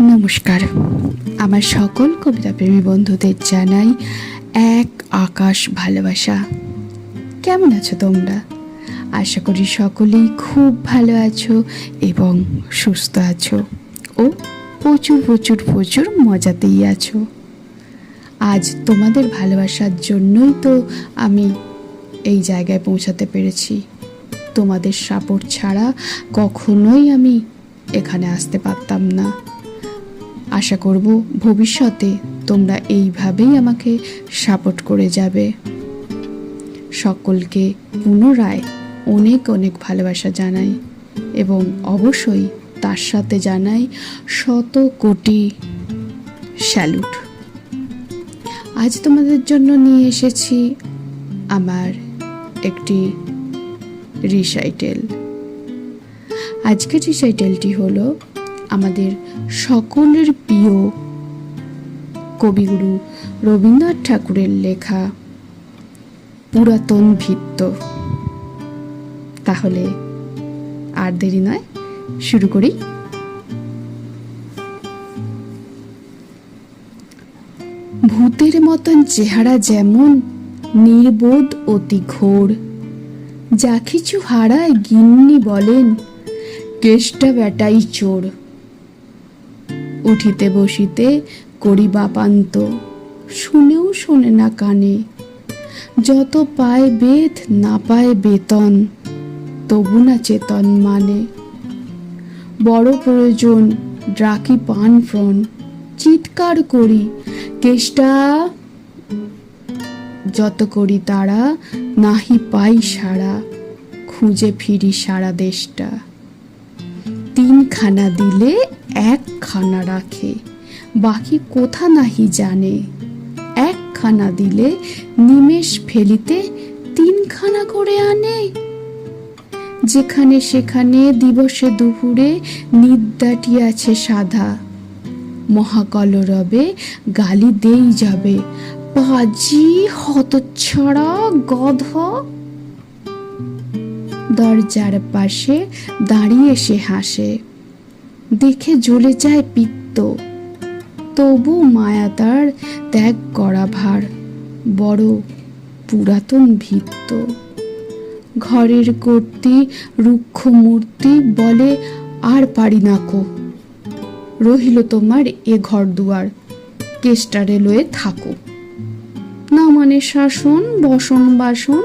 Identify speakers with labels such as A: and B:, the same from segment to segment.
A: নমস্কার। আমার সকল কবিতা প্রেমী বন্ধুদের জানাই এক আকাশ ভালোবাসা। কেমন আছো তোমরা? আশা করি সকলেই খুব ভালো আছো এবং সুস্থ আছো ও প্রচুর প্রচুর প্রচুর মজাতেই আছো। আজ তোমাদের ভালোবাসার জন্যই তো আমি এই জায়গায় পৌঁছাতে পেরেছি। তোমাদের সাপোর্ট ছাড়া কখনোই আমি এখানে আসতে পারতাম না। আশা করব ভবিষ্যতে তোমরা এইভাবেই আমাকে সাপোর্ট করে যাবে। সকলকে পুনরায় অনেক অনেক ভালোবাসা জানাই এবং অবশ্যই তার সাথে জানাই শত কোটি স্যালুট। আজ তোমাদের জন্য নিয়ে এসেছি আমার একটি রিসাইটেল। আজকের রিসাইটেলটি হলো আমাদের সকলের প্রিয় কবিগুরু রবীন্দ্রনাথ ঠাকুরের লেখা পুরাতন ভিত্ত। তাহলে আর দেরি নয়, শুরু করি। ভূতের মতন চেহারা যেমন নির্বোধ অতি ঘোর, যা কিছু হারায় গিন্নি বলেন, কেষ্টা বেটাই চোর। উঠিতে বসিতে করি বাপান্ত শুনেও শোনে না কানে। যত পায় বেদ, না পায় বেতন, তবু না চেতন মানে। বড় প্রয়োজন ড্রাকি পান ফ্রন, চিৎকার করি, কেষ্টা যত করি তারা, নাহি পাই সারা খুঁজে ফিরি সারা দেশটা। তিনখানা দিলে একখানা রাখে, বাকি কোথা নাহি জানে। একখানা দিলে নিমেষ ফেলিতে তিনখানা করে আনে। যেখানে সেখানে দিবসে দুপুরে নিদ্যাটি আছে সাধা। মহাকলরবে গালি দেই যাবে, পাজি হতছাড়া গধ। দরজার পাশে দাঁড়িয়ে সে হাসে। দেখে জ্বলে যায় পিত্ত। তবু মায়া তার ত্যাগ করা ভার, বড় পুরাতন ভিত্ত। ঘরের কর্তি রুক্ষ মূর্তি বলে আর পারি না কো। রহিল তোমার এ ঘর দুয়ার কেষ্টারে লয়ে থাকো। না মানে শাসন, বসন বাসন,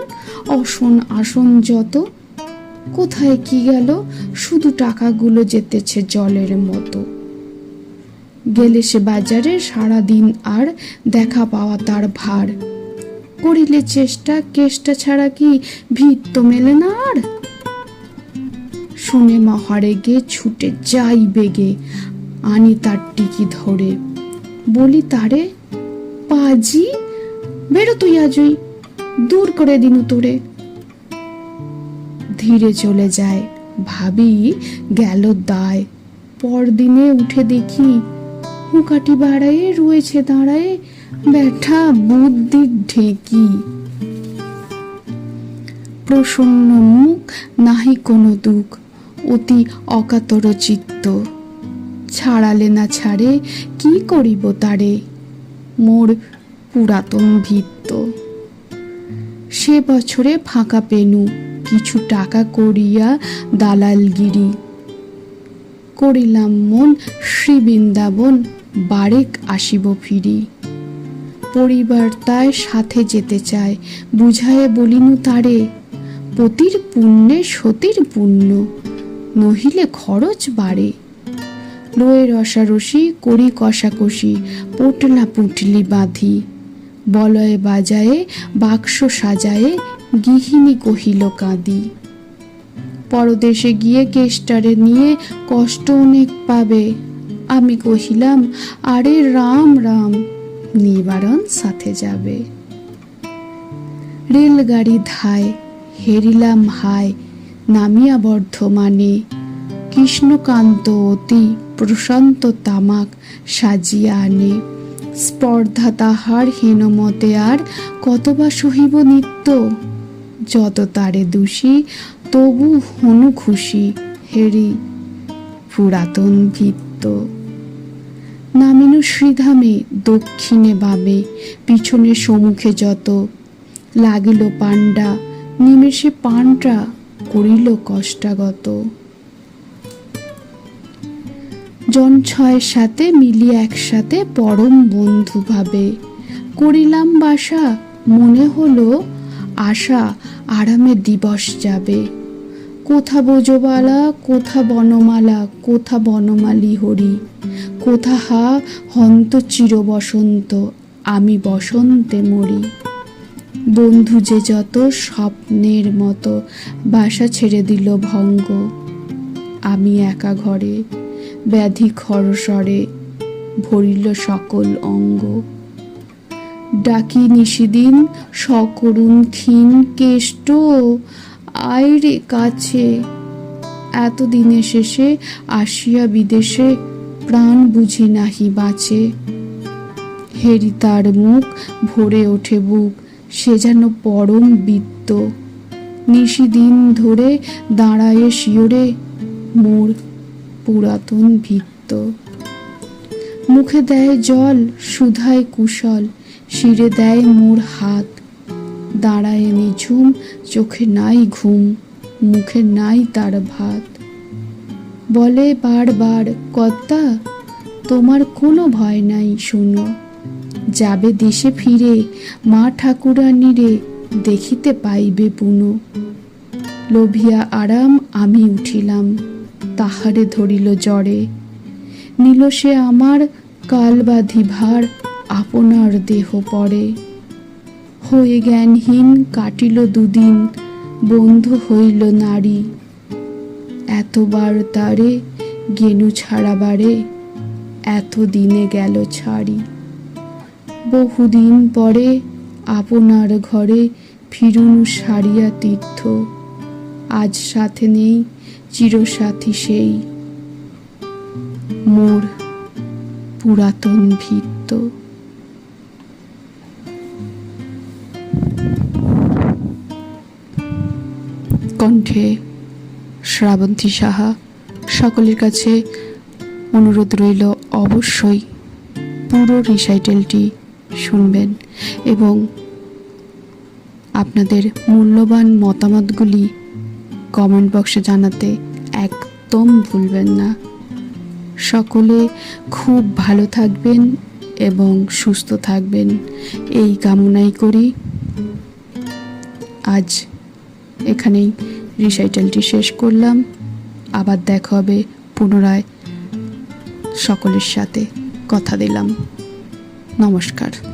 A: অসন আসন যত কোথায় কি গেল? শুধু টাকাগুলো যেতেছে জলের মতো। গেলে সে বাজারে সারা দিন আর দেখা পাওয়া তার ভার। করিলে চেষ্টা, কেষ্টা ছাড়া কি ভিত তো মেলে না আর? শুনে মহারে গে ছুটে যাই বেগে, আনি তার টিকি ধরে। বলি, তারে, পাজি, বেরো তুই আজই, দূর করে দিনু তোরে। ধীরে চলে যায়। ভাবি গেল দায়। পরদিনে উঠে দেখি হুকাটি বাড়ায়ে রয়েছে দাঁড়ায়ে ব্যাঠা বুদ্ধির ঢেকি। প্রসন্ন মুখ, নাহি কোনো দুঃখ, অতি অকাতর চিত্ত। ছাড়ালে না ছাড়ে, কি করিব তারে? মোর পুরাতন ভিত্ত। সে বছরে ফাঁকা পেনু। কিছু টাকা করিয়া দালালগিরি করিলাম মন শ্রী বৃন্দাবন বারেক আসিব ফিরি। পরিবার তাই সাথে যেতে চায় বুঝায়ে বলিনু তারে, পতির পুণ্যে সতীর পুণ্য, নহিলে খরচ বাড়ে। লয়ে রসারসি করি কষাকষি, পোটলা পুটলি বাঁধি বলয়ে বাজায়ে, বাক্স সাজায়ে, গৃহিণী কহিল, কাঁদি। পরদেশে গিয়ে কেষ্টারে নিয়ে কষ্ট অনেক পাবে। আমি কহিলাম, আরে রাম রাম, নিবারণ সাথে যাবে। রেলগাড়ি ধায়, হেরিলাম হায়, নামিয়া বর্ধমানে। কৃষ্ণকান্ত অতি প্রশান্ত তামাক সাজিয়া আনে। স্পর্ধা তাহার হীনমতে আর কতবা সহিব নিত্য? যত তারে দোষী, তবু হনু খুশি হেরি পুরাতন ভিত্ত নামিনু শ্রীধামে, দক্ষিণে বামে, পিছনে সম্মুখে যত। লাগিল পাণ্ডা, নিমেষে পানটা করিল কষ্টাগত। জন ছয়ের সাথে মিলিয়ে একসাথে পরম বন্ধু ভাবে। করিলাম বাসা, মনে হলো আশা আরামে দিবস যাবে। কোথা বোজবালা কোথা বনমালা, কোথা বনমালী হরি, কোথা হা হন্ত চির বসন্ত, আমি বসন্তে মরি। বন্ধু যে যত স্বপ্নের মতো, বাসা ছেড়ে দিল ভঙ্গ। আমি একা ঘরে ব্যাধি খরস্বরে ভরিল সকল অঙ্গ। ডাকি নিশিদিন সকরুণ ক্ষীণ কেষ্ট আয়রে কাছে এত দিনে শেষে আসিয়া বিদেশে প্রাণ বুঝি নাহি বাঁচে। হেরি তার মুখ ভরে ওঠে বুক, সে যেন পরম বিত্ত। নিশিদিন ধরে দাঁড়ায়ে শিওরে মোর পুরাতন ভিত্ত। মুখে দেয় জল, সুধায় কুশল, শিরে দেয় মোর হাত। দাঁড়ায় নিঝুম, চোখে নাই ঘুম, মুখে নাই তার ভাত। বলে বারবার, কর্তা, তোমার কোনো ভয় নাই, শোনো। যাবে দেশে ফিরে, মা ঠাকুরানীরে দেখিতে পাইবে পুনো লোভিয়া আরাম আমি উঠিলাম। তাহারে ধরিল জ্বরে। নিল সে আমার কালবাধি ভার আপনার দেহ পরে। হয়ে জ্ঞানহীন কাটিল দুদিন, বন্ধু হইল নারী। এতবার তারে গেনু ছাড়াবারে এত দিনে গেল ছাড়ি। বহুদিন পরে আপনার ঘরে ফিরুন সারিয়া তীর্থ। আজ সাথে নেই, চিরসাথী সেই। মোর পুরাতন ভিত্ত কণ্ঠে শ্রাবন্তী সাহা, সকলের কাছে অনুরোধ রইল অবশ্যই পুরো রিসাইটেলটি শুনবেন এবং আপনাদের মূল্যবান মতামতগুলি কমেন্ট বক্সে জানাতে একদম ভুলবেন না। সকলে খুব ভালো থাকবেন এবং সুস্থ থাকবেন। এই কামনাই করি। আজ এখানেই রিসাইটেলটি শেষ করলাম। আবার দেখা হবে পুনরায় সকলের সাথে। কথা দিলাম। নমস্কার।